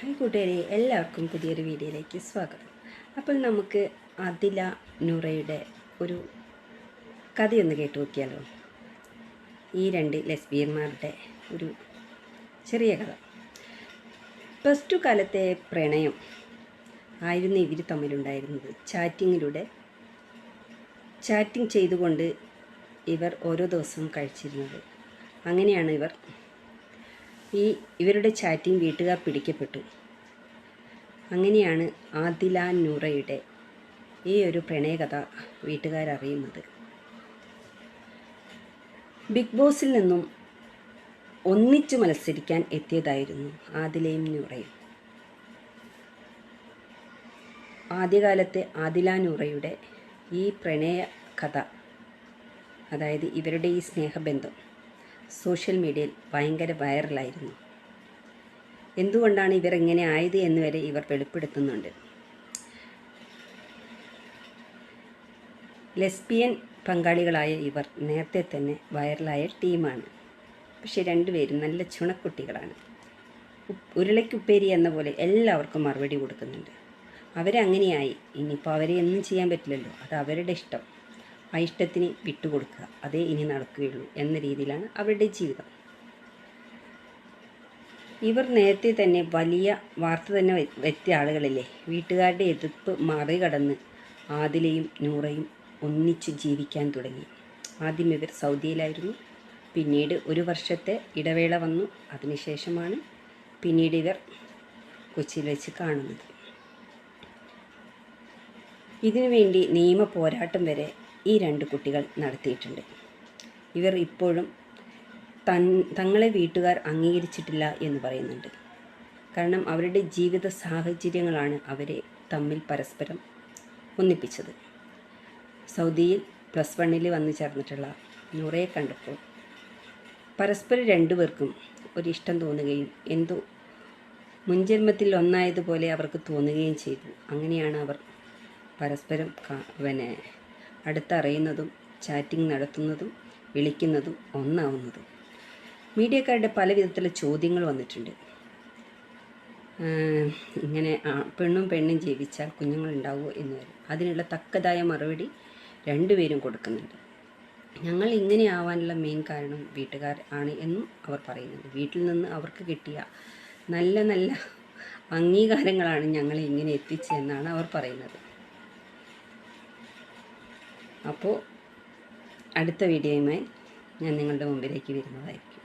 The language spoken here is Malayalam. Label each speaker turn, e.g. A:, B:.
A: ഹായ് കൂട്ടുകാരെ എല്ലാവർക്കും പുതിയൊരു വീഡിയോയിലേക്ക് സ്വാഗതം. അപ്പോൾ നമുക്ക് അതില നൂറയുടെ ഒരു കഥയൊന്ന് കേട്ടു നോക്കിയാലോ? ഈ രണ്ട് ലെസ്ബിയന്മാരുടെ ഒരു ചെറിയ കഥ. പ്ലസ് ടു കാലത്തെ പ്രണയം ആയിരുന്നു ഇവർ തമ്മിലുണ്ടായിരുന്നത്. ചാറ്റിങ്ങിലൂടെ ചാറ്റിംഗ് ചെയ്തുകൊണ്ട് ഇവർ ഓരോ ദിവസവും കഴിച്ചിരുന്നത്. അങ്ങനെയാണ് ഇവർ ഈ ഇവരുടെ ചാറ്റിംഗ് വീട്ടുകാർ പിടിക്കപ്പെട്ടു. അങ്ങനെയാണ് ആദില നൂറയുടെ ഈ ഒരു പ്രണയകഥ വീട്ടുകാരറിയുന്നത്. ബിഗ് ബോസിൽ നിന്നും ഒന്നിച്ചു മത്സരിക്കാൻ എത്തിയതായിരുന്നു ആദിലയും നൂറയും. ആദ്യകാലത്തെ ആദില നൂറയുടെ ഈ പ്രണയ കഥ അതായത് ഇവരുടെ ഈ സ്നേഹബന്ധം സോഷ്യൽ മീഡിയയിൽ ഭയങ്കര വൈറലായിരുന്നു. എന്തുകൊണ്ടാണ് ഇവർ ഇങ്ങനെ ആയത് എന്ന് വരെ ഇവർ വെളിപ്പെടുത്തുന്നുണ്ട്. ലെസ്ബിയൻ പങ്കാളികളായ ഇവർ നേരത്തെ തന്നെ വൈറലായ ടീമാണ്. പക്ഷെ രണ്ടുപേരും നല്ല ചുണക്കുട്ടികളാണ്. ഉരുളയ്ക്കുപ്പേരി എന്ന പോലെ എല്ലാവർക്കും മറുപടി കൊടുക്കുന്നുണ്ട്. അവരങ്ങനെയായി. ഇനിയിപ്പോൾ അവരെ ഒന്നും ചെയ്യാൻ പറ്റില്ലല്ലോ. അത് അവരുടെ ഇഷ്ടം. ആ ഇഷ്ടത്തിന് വിട്ടുകൊടുക്കുക. അതേ ഇനി നടക്കുകയുള്ളൂ എന്ന രീതിയിലാണ് അവരുടെ ജീവിതം. ഇവർ നേരത്തെ തന്നെ വലിയ വാർത്ത തന്നെ എത്തിയ ആളുകളല്ലേ? വീട്ടുകാരുടെ എതിർപ്പ് മറികടന്ന് ആദിലയും നൂറയും ഒന്നിച്ച് ജീവിക്കാൻ തുടങ്ങി. ആദ്യം ഇവർ സൗദിയിലായിരുന്നു. പിന്നീട് ഒരു വർഷത്തെ ഇടവേള വന്നു. അതിനുശേഷമാണ് പിന്നീട് ഇവർ കൊച്ചിയിൽ വെച്ച് കാണുന്നത്. ഇതിനുവേണ്ടി നിയമ പോരാട്ടം വരെ ഈ രണ്ട് കുട്ടികൾ നടത്തിയിട്ടുണ്ട്. ഇവർ ഇപ്പോഴും തൻ തങ്ങളെ വീട്ടുകാർ അംഗീകരിച്ചിട്ടില്ല എന്ന് പറയുന്നുണ്ട്. കാരണം അവരുടെ ജീവിത സാഹചര്യങ്ങളാണ് അവരെ തമ്മിൽ പരസ്പരം ഒന്നിപ്പിച്ചത്. സൗദിയിൽ പ്ലസ് വണ്ണിൽ വന്നു ചേർന്നിട്ടുള്ള നൂറയെ കണ്ടപ്പോൾ പരസ്പരം രണ്ടുപേർക്കും ഒരിഷ്ടം തോന്നുകയും എന്തോ മുൻജന്മത്തിൽ ഒന്നായതുപോലെ അവർക്ക് തോന്നുകയും ചെയ്തു. അങ്ങനെയാണ് അവർ പരസ്പരം പിന്നെ അടുത്തറിയുന്നതും ചാറ്റിംഗ് നടത്തുന്നതും വിളിക്കുന്നതും ഒന്നാവുന്നതും. മീഡിയക്കാരുടെ പല വിധത്തിലുള്ള ചോദ്യങ്ങൾ വന്നിട്ടുണ്ട്. ഇങ്ങനെ പെണ്ണും പെണ്ണും ജീവിച്ചാൽ കുഞ്ഞുങ്ങളുണ്ടാവുമോ എന്ന് വരും. അതിനുള്ള തക്കതായ മറുപടി രണ്ടുപേരും കൊടുക്കുന്നുണ്ട്. ഞങ്ങൾ ഇങ്ങനെ ആവാനുള്ള മെയിൻ കാരണം വീട്ടുകാർ ആണ് എന്നും അവർ പറയുന്നുണ്ട്. വീട്ടിൽ നിന്ന് അവർക്ക് കിട്ടിയ നല്ല നല്ല അംഗീകാരങ്ങളാണ് ഞങ്ങളെ ഇങ്ങനെ എത്തിച്ചതെന്നാണ് അവർ പറയുന്നത്. അപ്പോൾ അടുത്ത വീഡിയോയുമായി ഞാൻ നിങ്ങളുടെ മുമ്പിലേക്ക് വരുന്നതായിരിക്കും.